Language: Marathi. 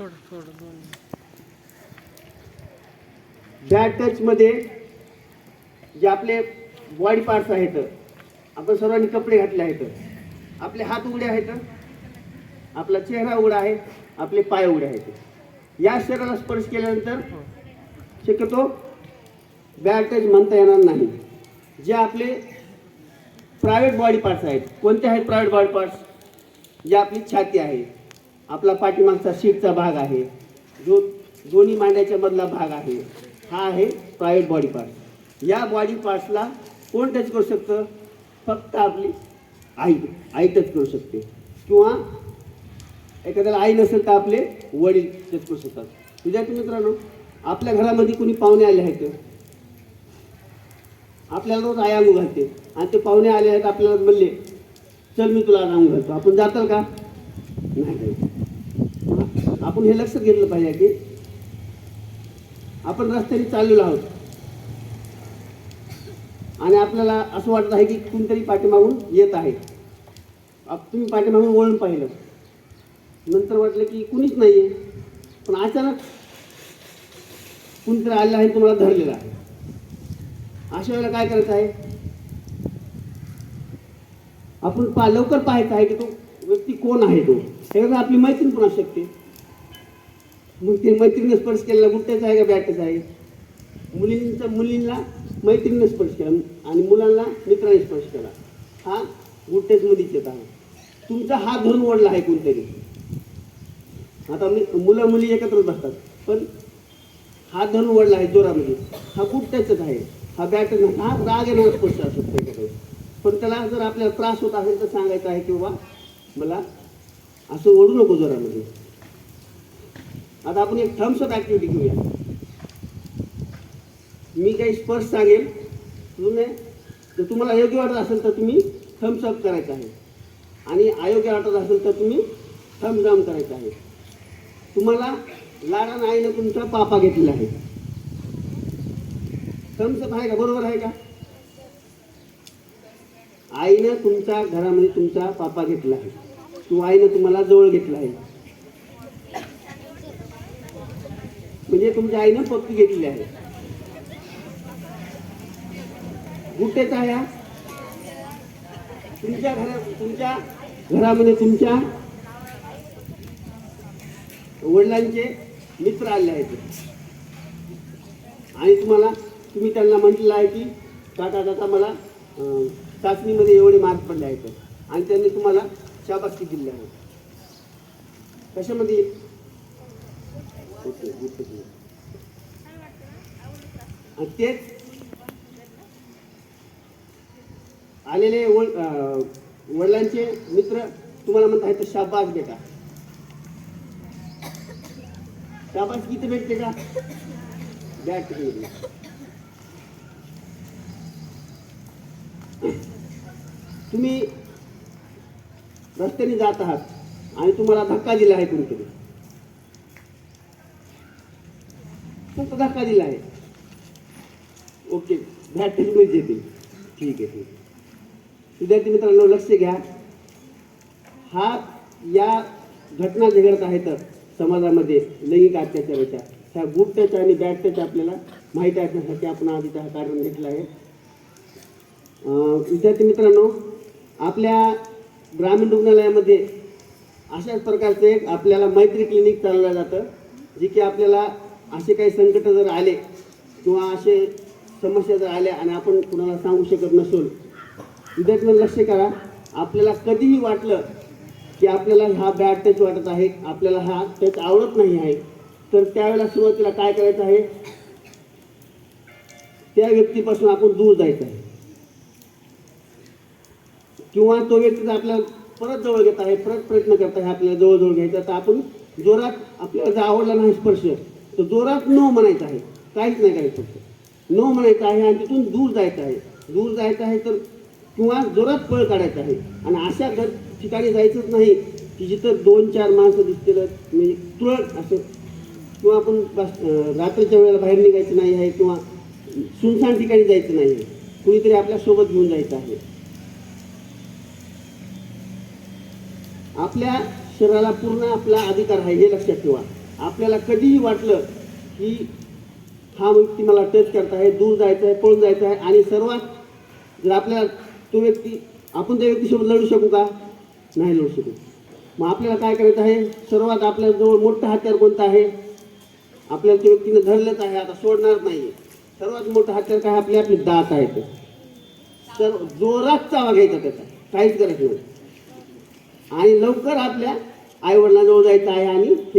थोडं बॅड टचमध्ये जे आपले बॉडी पार्ट्स आहेत आपण सर्वांनी कपडे घातले आहेत आपले हात उघडे आहेत आपला चेहरा उघडा आहे आपले पाय उघडे आहेत. या शरीराला स्पर्श केल्यानंतर शक्यतो बॅड टच म्हणता येणार नाही. जे आपले प्रायव्हेट बॉडी पार्ट्स आहेत कोणते आहेत प्रायव्हेट बॉडी पार्ट्स जे आपली छाती आहे. आपला पाठीमागचा सीटचा भाग आहे. जो दोन्ही मांड्याच्या मधला भाग आहे. हा आहे प्रायव्हेट बॉडी पार्ट या बॉडी पार्ट्सला कोण टच करू शकतं? फक्त आपली आई. आई टच करू शकते. किंवा एखाद्याला आई नसेल तर आपले वडील टच करू शकतात. विद्यार्थी मित्रांनो आपल्या घरामध्ये कुणी पाहुणे आले आहेत? आपल्याला रोज आई अंगू घालते. आणि ते पाहुणे आले आहेत आपल्याला म्हणले चल मी तुला आज अंगू घालतो. आपण जाताल का? नाही. जायचं. आपण हे लक्षात घेतलं पाहिजे की आपण रस्त्याने चाललेलो आहोत. आणि आपल्याला असं वाटत आहे की कोणतरी पाठीमागून येत आहे. तुम्ही पाठीमागून वळून पाहिलं. नंतर वाटलं की कुणीच नाही आहे पण अचानक कुणीतरी आलेलं आहे तुम्हाला धरलेलं आहे. अशा वेळेला काय करायचं आहे? आपण पा लवकर पाहायचं आहे की तो व्यक्ती कोण आहे तो? हे आपली मैत्रीण पण असू शकते. मग ते मैत्रीनं स्पर्श केलेला गुट्ट्याचा आहे का बॅटचा आहे? मुलींचा मुलींना मैत्रीनं स्पर्श केला आणि मुलांना मित्राने स्पर्श केला. हा गुट्ट्याचमध्येच येत आहे. तुमचा हात धरून ओढला आहे कोणतरी. आता मी मुलं मुली एकत्रच बसतात पण हात धरून ओढला आहे जोरामध्ये. हा गुट्ट्याचाच आहे. हा बॅट हा राग येणार स्पर्श असू शकतो पण त्याला जर आपल्याला त्रास होत असेल तर सांगायचं आहे की बाबा मला असं ओढू नको जोरामध्ये. आता आपण एक थम्स अप ॲक्टिव्हिटी घेऊया. मी काही स्पर्श सांगेल. तुम्ही जर तुम्हाला योग्य वाटत असेल तर तुम्ही थम्स अप करायचं आहे. आणि अयोग्य वाटत असेल तर तुम्ही थम्स डाऊन करायचं आहे. तुम्हाला लाडान आईनं तुमचा पापा घेतलेला आहे. थम्स अप आहे का? बरोबर आहे का? आईनं तुमच्या घरामध्ये तुमचा पापा घेतला आहे. किंवा आईनं तुम्हाला जवळ घेतला आहे. म्हणजे तुमच्या आईनं पक्की घेतली आहे. गुट्टेचा आहे तुमच्या घरा तुमच्या घरामध्ये तुमच्या वडिलांचे मित्र आले आहेत. आणि तुम्हाला तुम्ही त्यांना म्हटलेलं आहे की काका काका मला चाचणीमध्ये एवढे मार्क पडले आहेत. आणि त्यांनी तुम्हाला शाबासकी दिली आहे. कशामध्ये? आणि तेच आलेले वडिलांचे मित्र तुम्हाला म्हणत आहेत शाबास बेटा शाबास किती भेटते का? बॅट तुम्ही रस्त्याने जात आहात आणि तुम्हाला धक्का दिला आहे कोणीतरी. फक्त धक्का दिला आहे. ओके बॅट टेक्नॉलॉजी येते ठीक आहे ठीक विद्यार्थी मित्रांनो लक्ष घ्या. हा या घटना जे घडत आहेत समाजामध्ये लैंगिक अत्याचाराच्या ह्या गुड टच आणि बॅड टच आपल्याला माहीत असण्यासाठी आपण आज हा कार्यक्रम घेतला आहे. विद्यार्थी मित्रांनो आपल्या ग्रामीण रुग्णालयामध्ये अशाच प्रकारचं एक आपल्याला मैत्री क्लिनिक चालवलं जातं जे की आपल्याला असे काही संकट जर आले किंवा असे समस्या जर आल्या आणि आपण कुणाला सांगू शकत नसून विद्यार्थ्यांना लक्ष करा. आपल्याला कधीही वाटलं की आपल्याला हा बॅड टच वाटत आहे आपल्याला हा टच आवडत नाही आहे तर त्यावेळेला सुरुवातीला काय करायचं आहे? त्या व्यक्तीपासून आपण दूर जायचं आहे. किंवा तो व्यक्ती जर आपल्याला परत जवळ घेत आहे परत प्रयत्न करत आहे आपल्याला जवळजवळ घ्यायचा तर आपण जोरात आपल्याला जर आवडला नाही स्पर्श तर जोरात नो म्हणायचं आहे. काहीच नाही करायचं फक्त. नो म्हणायचं आहे आणि तिथून दूर जायचं आहे. दूर जायचं आहे तर किंवा जोरात पळ काढायचं आहे. आणि अशा घर ठिकाणी जायचंच नाही की जिथं दोन चार माणसं दिसतील म्हणजे तुरळक असं. किंवा आपण रात्रीच्या वेळेला बाहेर निघायचं नाही आहे किंवा सुनसान ठिकाणी जायचं नाही आहे. कुणीतरी आपल्यासोबत घेऊन जायचं आहे. आपल्या शरीराला पूर्ण आपला अधिकार आहे हे लक्षात ठेवा. आपल्याला कधीही वाटलं की हा व्यक्ती मला टच करत आहे दूर जायचं आहे पळून जायचं आहे आणि सर्वात जर आपल्याला तो व्यक्ती आपण त्या व्यक्तीसोबत लढू शकू का? नाही लढू शकू. मग आपल्याला काय करायचं आहे? सर्वात आपल्याजवळ मोठं हत्यार कोणतं आहे? आपल्याला त्या व्यक्तीनं धरलंच आहे आता सोडणार नाही सर्वात मोठं हत्यार काय? आपले आपले दात आहेत. तर जोरात चावा घ्यायचा त्याचा. काहीच करायचं नाही. आणि लवकर आपल्या आईवडिलांजवळ जायचं आहे आणि हे